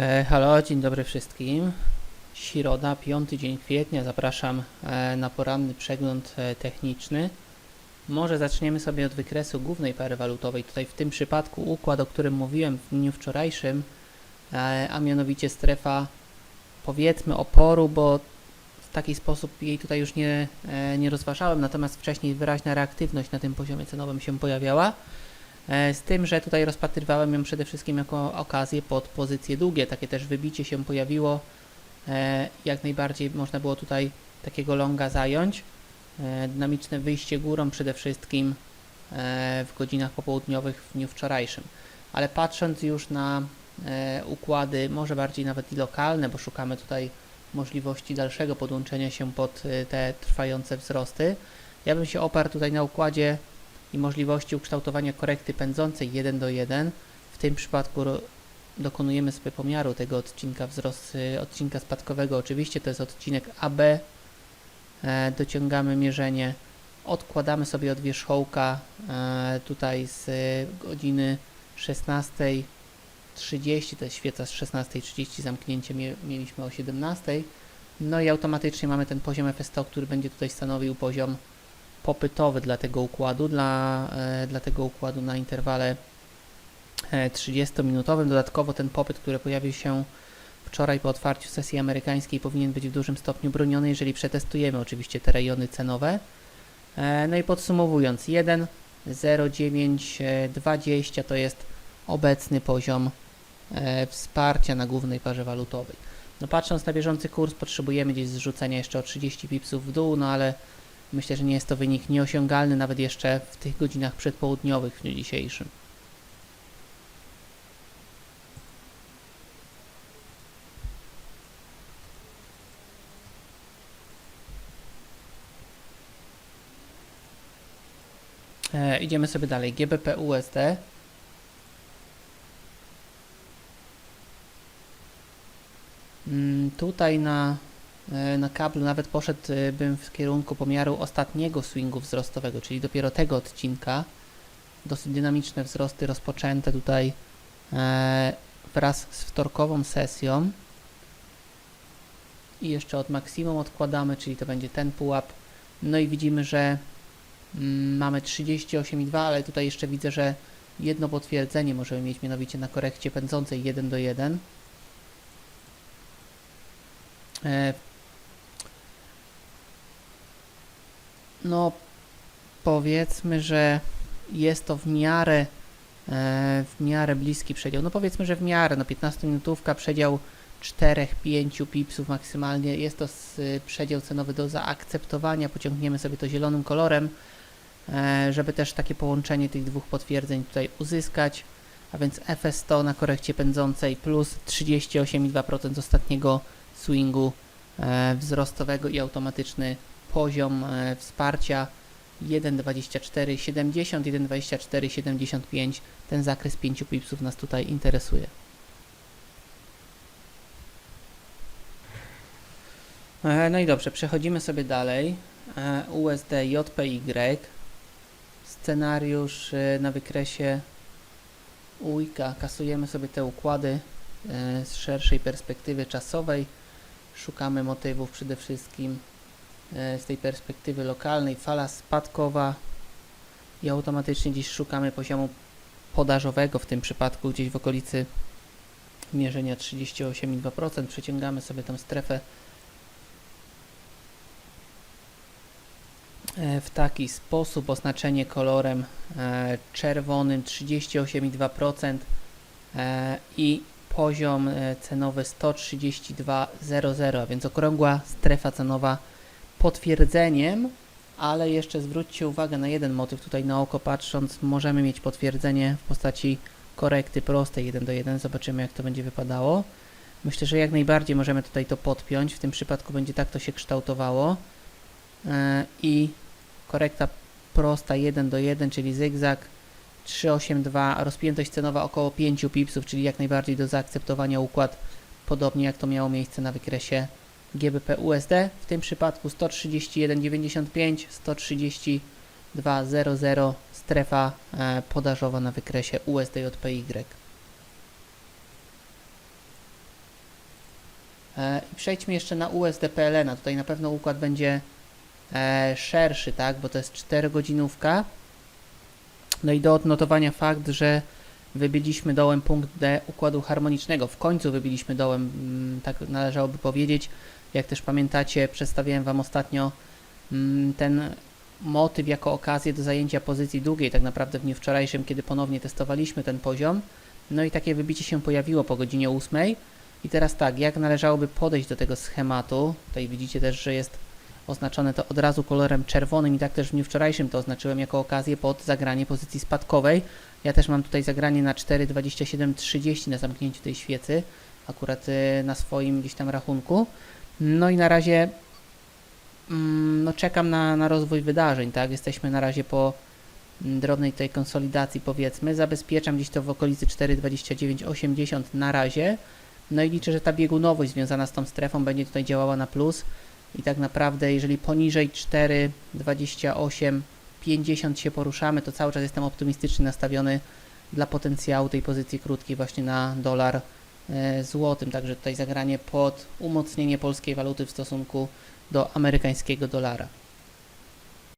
E, halo, dzień dobry wszystkim. Środa, piąty dzień kwietnia. Zapraszam e, na poranny przegląd e, techniczny. Może zaczniemy sobie od wykresu głównej pary walutowej. Tutaj w tym przypadku układ, o którym mówiłem w dniu wczorajszym, e, a mianowicie strefa powiedzmy oporu, bo w taki sposób jej tutaj już nie, e, nie rozważałem, natomiast wcześniej wyraźna reaktywność na tym poziomie cenowym się pojawiała. E, Z tym, że tutaj rozpatrywałem ją przede wszystkim jako okazję pod pozycje długie. Takie też wybicie się pojawiło. E, Jak najbardziej można było tutaj takiego longa zająć. E, Dynamiczne wyjście górą przede wszystkim w godzinach popołudniowych w dniu wczorajszym. Ale patrząc już na układy, może bardziej nawet i lokalne, bo szukamy tutaj możliwości dalszego podłączenia się pod te trwające wzrosty. Ja bym się oparł tutaj na układzie i możliwości ukształtowania korekty pędzącej 1 do 1. W tym przypadku dokonujemy sobie pomiaru tego odcinka wzrost, y, odcinka spadkowego. Oczywiście to jest odcinek AB. E, dociągamy mierzenie, odkładamy sobie od wierzchołka e, tutaj z y, godziny 16.30, to jest świeca z 16.30, zamknięcie mie- mieliśmy o 17.00. No i automatycznie mamy ten poziom FS100, który będzie tutaj stanowił poziom popytowy dla tego układu, dla, e, dla tego układu na interwale e, 30-minutowym. Dodatkowo ten popyt, który pojawił się wczoraj po otwarciu sesji amerykańskiej powinien być w dużym stopniu broniony, jeżeli przetestujemy oczywiście te rejony cenowe. E, No i podsumowując, 1, 0,9, e, 20 to jest obecny poziom e, wsparcia na głównej parze walutowej. No patrząc na bieżący kurs potrzebujemy gdzieś zrzucenia jeszcze o 30 pipsów w dół, no ale Myślę, że nie jest to wynik nieosiągalny nawet jeszcze w tych godzinach przedpołudniowych w dniu dzisiejszym. E, idziemy sobie dalej. GBP USD. Mm, tutaj na na kablu nawet poszedłbym w kierunku pomiaru ostatniego swingu wzrostowego, czyli dopiero tego odcinka. Dosyć dynamiczne wzrosty rozpoczęte tutaj e, wraz z wtorkową sesją. I jeszcze od maksimum odkładamy, czyli to będzie ten pułap. No i widzimy, że mm, mamy 38,2, ale tutaj jeszcze widzę, że jedno potwierdzenie możemy mieć mianowicie na korekcie pędzącej 1 do 1. no powiedzmy, że jest to w miarę e, w miarę bliski przedział. No powiedzmy, że w miarę, no 15 minutówka przedział 4-5 pipsów maksymalnie. Jest to przedział cenowy do zaakceptowania. Pociągniemy sobie to zielonym kolorem, e, żeby też takie połączenie tych dwóch potwierdzeń tutaj uzyskać. A więc FS100 na korekcie pędzącej plus 38,2% z ostatniego swingu e, wzrostowego i automatyczny poziom e, wsparcia 1.2470, 1.2475. Ten zakres 5 pipsów nas tutaj interesuje. E, No i dobrze, przechodzimy sobie dalej. E, USD JPY. Scenariusz na wykresie ujka. Kasujemy sobie te układy z szerszej perspektywy czasowej. Szukamy motywów przede wszystkim z tej perspektywy lokalnej. Fala spadkowa i automatycznie dziś szukamy poziomu podażowego, w tym przypadku gdzieś w okolicy mierzenia 38,2%. Przeciągamy sobie tą strefę e, w taki sposób, oznaczenie kolorem e, czerwonym 38,2% e, i poziom e, cenowy 132,00, a więc okrągła strefa cenowa potwierdzeniem, ale jeszcze zwróćcie uwagę na jeden motyw, tutaj na oko patrząc możemy mieć potwierdzenie w postaci korekty prostej 1 do 1, zobaczymy jak to będzie wypadało. Myślę, że jak najbardziej możemy tutaj to podpiąć, w tym przypadku będzie tak to się kształtowało. E, i korekta prosta 1 do 1, czyli zygzak 382, rozpiętość cenowa około 5 pipsów, czyli jak najbardziej do zaakceptowania układ, podobnie jak to miało miejsce na wykresie GBP USD. W tym przypadku 131,95, 132,00 strefa e, podażowa na wykresie USD JPY. E, przejdźmy jeszcze na USD-PLN. -a. Tutaj na pewno układ będzie e, szerszy, tak, bo to jest 4 godzinówka. No i do odnotowania fakt, że wybiliśmy dołem punkt D układu harmonicznego. W końcu wybiliśmy dołem, mm, tak należałoby powiedzieć. Jak też pamiętacie, przedstawiałem Wam ostatnio mm, ten motyw jako okazję do zajęcia pozycji długiej, tak naprawdę w dniu wczorajszym, kiedy ponownie testowaliśmy ten poziom. No i takie wybicie się pojawiło po godzinie 8. I teraz tak, jak należałoby podejść do tego schematu? Tutaj widzicie też, że jest oznaczone to od razu kolorem czerwonym i tak też w dniu wczorajszym to oznaczyłem jako okazję pod zagranie pozycji spadkowej. Ja też mam tutaj zagranie na 4,27,30 na zamknięciu tej świecy, akurat y, na swoim gdzieś tam rachunku. No i na razie mm, no czekam na, na rozwój wydarzeń, tak? Jesteśmy na razie po mm, drobnej tej konsolidacji powiedzmy. Zabezpieczam gdzieś to w okolicy 4,29,80 na razie. No i liczę, że ta biegunowość związana z tą strefą będzie tutaj działała na plus. I tak naprawdę, jeżeli poniżej 4,28,50 się poruszamy, to cały czas jestem optymistycznie nastawiony dla potencjału tej pozycji krótkiej właśnie na dolar e, złotym. Także tutaj zagranie pod umocnienie polskiej waluty w stosunku do amerykańskiego dolara.